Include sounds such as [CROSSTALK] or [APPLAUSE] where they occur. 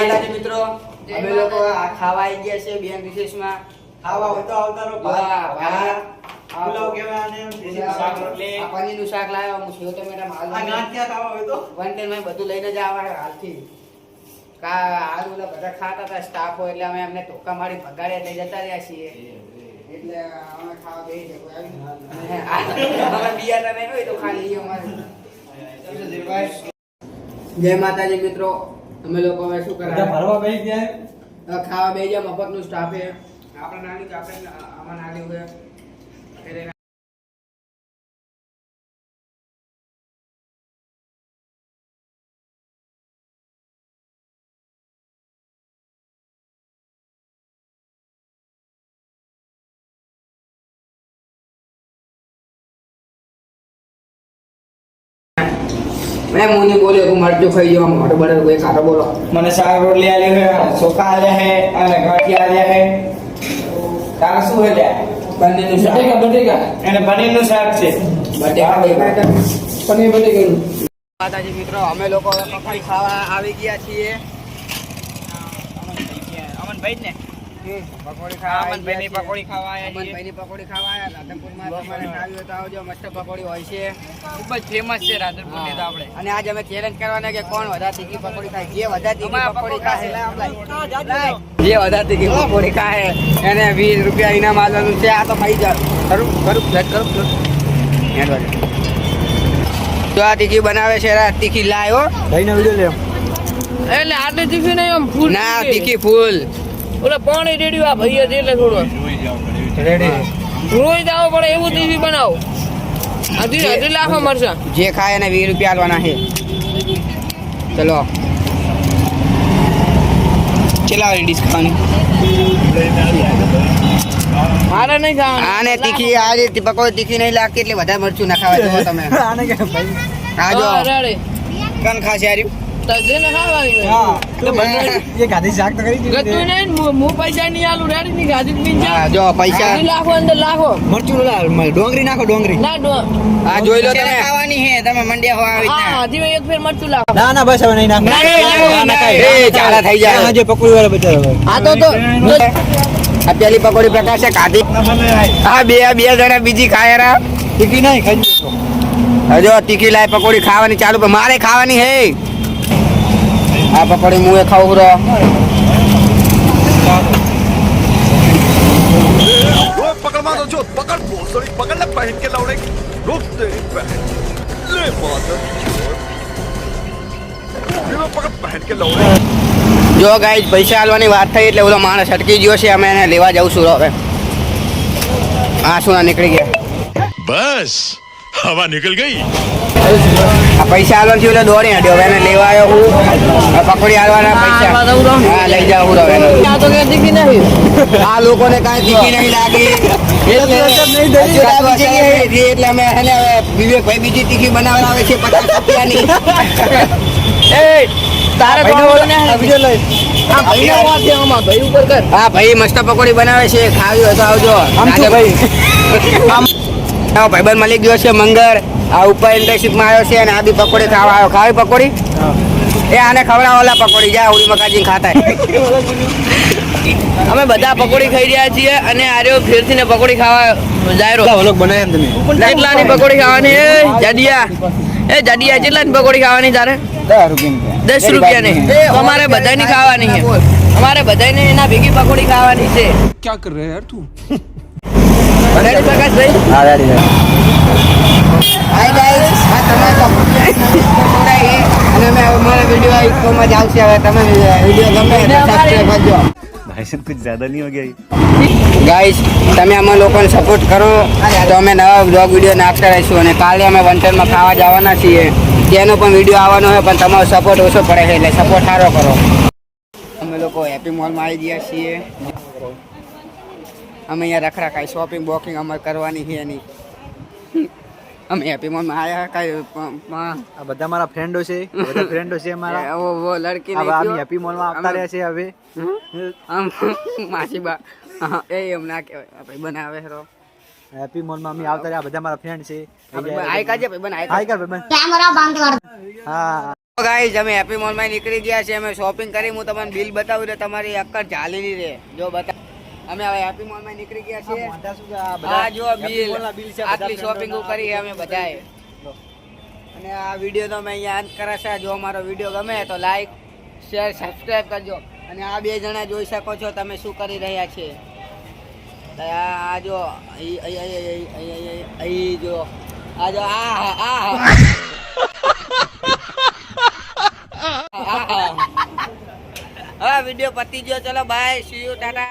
માતાજી મિત્રો અમે લોકો ખાવા આવી ગયા છે બેન રિસેસમાં ખાવા હોય તો આવતા વાહ. પુલાવ આને, દેશી શાક રોટલી. પનીરનું શાક લાવ્યો હું સેવ ટમેટા આ ગાંઠ ક્યાં ખાવા હોય તો? વનટેનમાં બધું લઈને જ આવા હાલથી. કા આ ઓલા બધા ખાતા હતા સ્ટાફ હોય એટલે અમે એમને ટોકા મારી ભગાડે લઈ જતા રહ્યા છીએ. એટલે અમે ખાવા બેસી જાય કોઈ આવી ને અમે બિયાતા નહીં હોય તો ખાલી અમારે. જય માતાજી મિત્રો. અમે લોકો હવે શું કરાય? ભરવા બેસી ગયા હવે ખાવા બેસી ગયા મફતનું સ્ટાફે આપણે નાની કે આપણે આમાં નાની હોય મેં મુની બોલે હું મરજો ખાઈ જવા મોટો બડે કોઈ કાઢો બોલો. મને શાક રોટલી આલે હે ચોખા આલે હે અને ગાંઠિયા આલે હે. તારે શું હે પનીરનું શાક. બટેકા અને પનીરનું શાક છે. બટેકા બટેકા. પનીર બટેકાનું. માતાજી મિત્રો અમે લોકો હવે પકડી ખાવા આવી ગયા છીએ. અમનભાઈ ને. પકોડી ખાવા અમનભાઈની પકોડી ખાવા આયા અમનભાઈની પકોડી ખાવા આવ્યા રાધનપુરમાં તમારે ખાવી તો આવજો. મસ્ત પકોડી હોય છે. ખૂબ જ ફેમસ છે રાધનપુરની તો આપણે. અને આજ અમે ચેલેન્જ કરવાના કે કોણ વધારે તીખી પકોડી ખાય. જે વધારે તીખી પકોડી ખાય જે વધારે તીખી પકોડી ખાય એને વીસ રૂપિયા ઇનામ આલવાનું છે. આ તો ખાઈ જાવ ખરું? ખરું? ફ્લેટ કરું. તો આ તીખી બનાવે છે. તીખી લાય હો. ભાઈનો વિડિયો લે એટલે આટલી તીખી નહીં આમ ફૂલ ના તીખી ફૂલ. ઓલા પાણી રેડ્યું આ ભાઈ હતી એટલે થોડું રોજ આવો પડે એવું દીવી બનાવો. હજી હજી લાખો મળશે જે ખાય એને વીસ રૂપિયા આલવાના છે. ચલો. ચેલા લેડીઝ ખાવાની. મારે નહીં ખાવાનું. આને તીખી આજે પકોડી તીખી નહીં લાગતી એટલે વધારે મરચું ના ખાવા [LAUGHS] તમે. આને કે ભાઈ આ જો કન ખાશે યાર ડોંગરી નાખો ડોંગરી. હા જોઈ લો તમે. ખાવાની હે તમે મંડ્યા હો આવી હા હજી એક ફેર મરચું લાવો ના ના બસ હવે નહીં નાખો. એ થઈ જાય. આજે પકોડી વાળા બચારો આ તો તો આ પેલી પકોડી પ્રકાશે કાઢી આ બે બે જણા બીજી ખાય રા. ટીકી નહીં ખાઈ હજો ટીકી લાય પકોડી ખાવાની ચાલુ મારે ખાવાની હે. આ પકોડી મુએ ખાવું રો वो पकड़ मारो जो पकड़ भोसड़ी पकड़ ले पहन के लौड़े रुक तेरी बहन ले माता ये लो पकड़ पहन के लौड़े જો ગાઈઝ પૈસા આલવાની વાત થઈ એટલે ઓલો માણસ અટકી ગયો છે અમે એને લેવા જવું છું હવે આ શું નીકળી ગયા बस હવા નીકળ ગઈ. પૈસા આલવાનું થયું એટલે દોડી. હડ્યો હવે લેવા આવ્યો હું. પકોડી આલવાના પૈસા. હા લઈ જાવ હું હવે આ તો કઈ દીકી નહીં. આ લોકોને કાંઈ દીકી નહીં લાગી. એટલે અમે એને વિવેકભાઈ બીજી ટીકી બનાવવા આવે છે પચાસ રૂપિયાની. એ તારે ભાઈ મસ્ત પકોડી બનાવે છે. ખાવી હોય તો આવજો. ભાઈ. ભાઈબંધ મલિક ગયો છે મંગળ. આ ઉપર ઇન્ટર્નશીપમાં આવ્યો છે અને આ બી પકોડી ખાવા આવ્યો. ખાવી પકોડી? એ આને ખવડાવો ઓલા પકોડી. જા હોળી મકાજી ખાતા. અમે બધા પકોડી ખાઈ રહ્યા છીએ અને આર્યો ફેરથી ને પકોડી ખાવા જાયરો ઓલોક બનાય એમ તમે? કેટલાની પકોડી ખાવાની? એ જાડિયા. એ જાડિયા કેટલાની પકોડી ખાવાની તારે? દસ રૂપિયા રૂપિયાની. અમારે બધાની ખાવાની અમારે બધા બધાને એના ભેગી પકોડી ખાવાની છે. ક્યાં કર રહે યાર તું? રેડી પ્રકાશભાઈ હા રેડી હાય ગાઈસ આ તમારા અમારા. વિડિયો સપોર્ટ કરો. તો અમે નવા બ્લોગ વિડિયો નાખતા રહીશું. અને કાલે અમે વંટરમાં ખાવા જવાના છીએ. તેનો પણ વીડિયો આવવાનો હોય પણ તમારો સપોર્ટ ઓછો પડે છે એટલે સપોર્ટ સારો કરો. અમે લોકો હેપી મોલમાં આવી ગયા છીએ. અમે અહીંયા રખરા કાંઈ શોપિંગ વોકિંગ અમારે કરવાની છે નહીં. અમે હેપી મોલમાં આવ્યા કાંઈ આ બધા મારા ફ્રેન્ડો છે બધા ફ્રેન્ડો છે મારા ઓ ઓ લડકી હવે અમે હેપી મોલમાં આવતા રહ્યા છે હવે. આમ માસી બા એ એમ ના કહેવાય. ભાઈ બનાવે રો હેપી મોલમાં અમે આવતા રહ્યા બધા મારા ફ્રેન્ડ છે. આઈ કાજે ભાઈ બન આઈ કર ભાઈ બન કેમેરા બંધ કર. હા. ગાઈઝ અમે હેપી મોલમાં નીકળી ગયા છે અમે શોપિંગ કરી હું તમને બિલ બતાવું તો તમારી અક્કર ચાલી રહી. રે જો બતા અમે હવે હેપી મોલમાં નીકળી ગયા છીએ. આ જો બિલ આટલી શોપિંગ કરી અમે બધાએ. અને આ વીડિયો તો મેં અહીંયા અંત કરાશે જો અમારો વીડિયો ગમે તો લાઈક શેર સબસ્ક્રાઈબ કરજો. અને આ બે જણા જોઈ શકો છો તમે શું કરી રહ્યા છે. આ આ જો અહીં જો. આ જો આ આ હા વીડિયો પતી ગયો. ચલો બાય સી યુ ટાટા